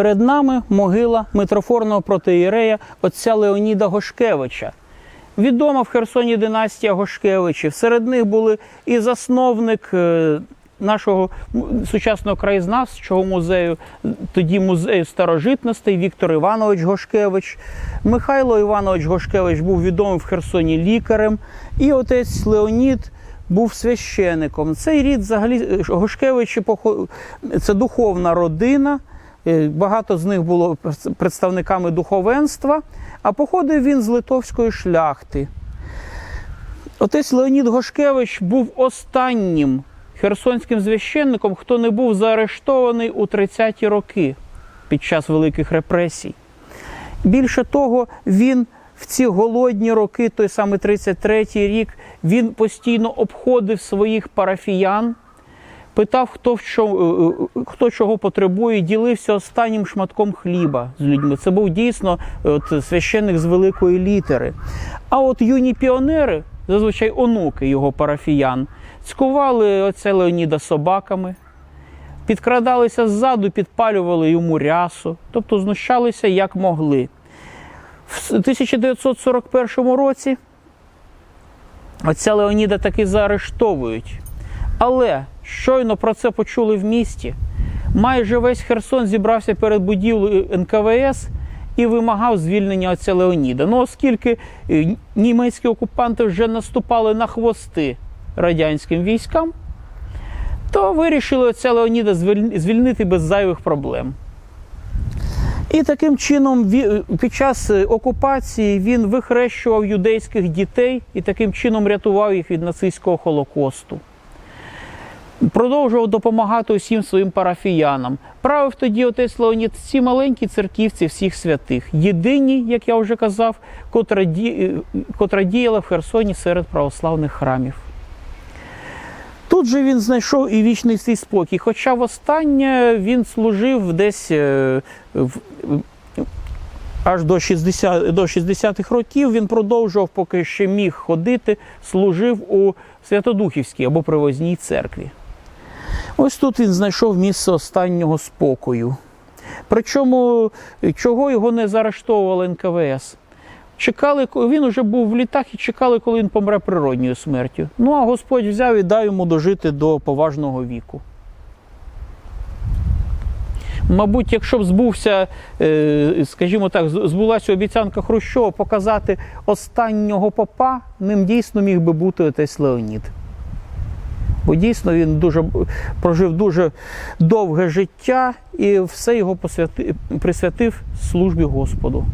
Перед нами могила митрофорного протиєрея отця Леоніда Гошкевича. Відома в Херсоні династія Гошкевичів. Серед них були і засновник е, нашого сучасного краєзнавчого музею, тоді музею старожитностей Віктор Іванович Гошкевич. Михайло Іванович Гошкевич був відомий в Херсоні лікарем, і отець Леонід був священиком. Цей рід взагалі е, Гошкевичі це духовна родина. Е, Багато з них було представниками духовенства, а походив він з литовської шляхти. Отець Леонід Гошкевич був останнім херсонським священником, хто не був заарештований у 30-ті роки під час великих репресій. Більше того, він в ці голодні роки, той самий 33-й рік, він постійно обходив своїх парафіян, питав, хто, в е, е, хто чого потребує, ділився останнім шматком хліба з людьми. Це був дійсно от, священник з великої літери. А от юні піонери, зазвичай онуки його парафіян, цькували оце Леоніда собаками, підкрадалися ззаду, підпалювали йому рясу, тобто знущалися як могли. В 1941 році отця Леоніда таки заарештовують. Але щойно про це почули в місті. Майже весь Херсон зібрався перед будівлею НКВС і вимагав звільнення отця Леоніда. Ну, оскільки е, німецькі окупанти вже наступали на хвости радянським військам, то вирішили отця Леоніда звільнити без зайвих проблем. І таким чином під час е, окупації він вихрещував юдейських дітей і таким чином рятував їх від нацистського холокосту. Продовжував допомагати усім своїм парафіянам. Правив тоді отець Леонід ці маленькі церківці всіх святих, єдині, як я вже казав, котра, ді... котра діяла в Херсоні серед православних храмів. Тут же він знайшов і вічний свій спокій. Хоча востаннє він служив десь е, в, аж до 60, до 60-х років. Він продовжував, поки ще міг ходити, служив у Святодухівській або Привозній церкві. Ось тут він знайшов місце останнього спокою. Причому чого його не заарештовували НКВС? Чекали, він уже був в літах і чекали, коли він помре природньою смертю. Ну а Господь взяв і дав йому дожити до поважного віку. Мабуть, якщо б збувся, е, скажімо так, збулася обіцянка Хрущова показати останнього попа, ним дійсно міг би бути отець Леонід. Бо дійсно він дуже прожив дуже довге життя і все його посвяти, присвятив службі Господу.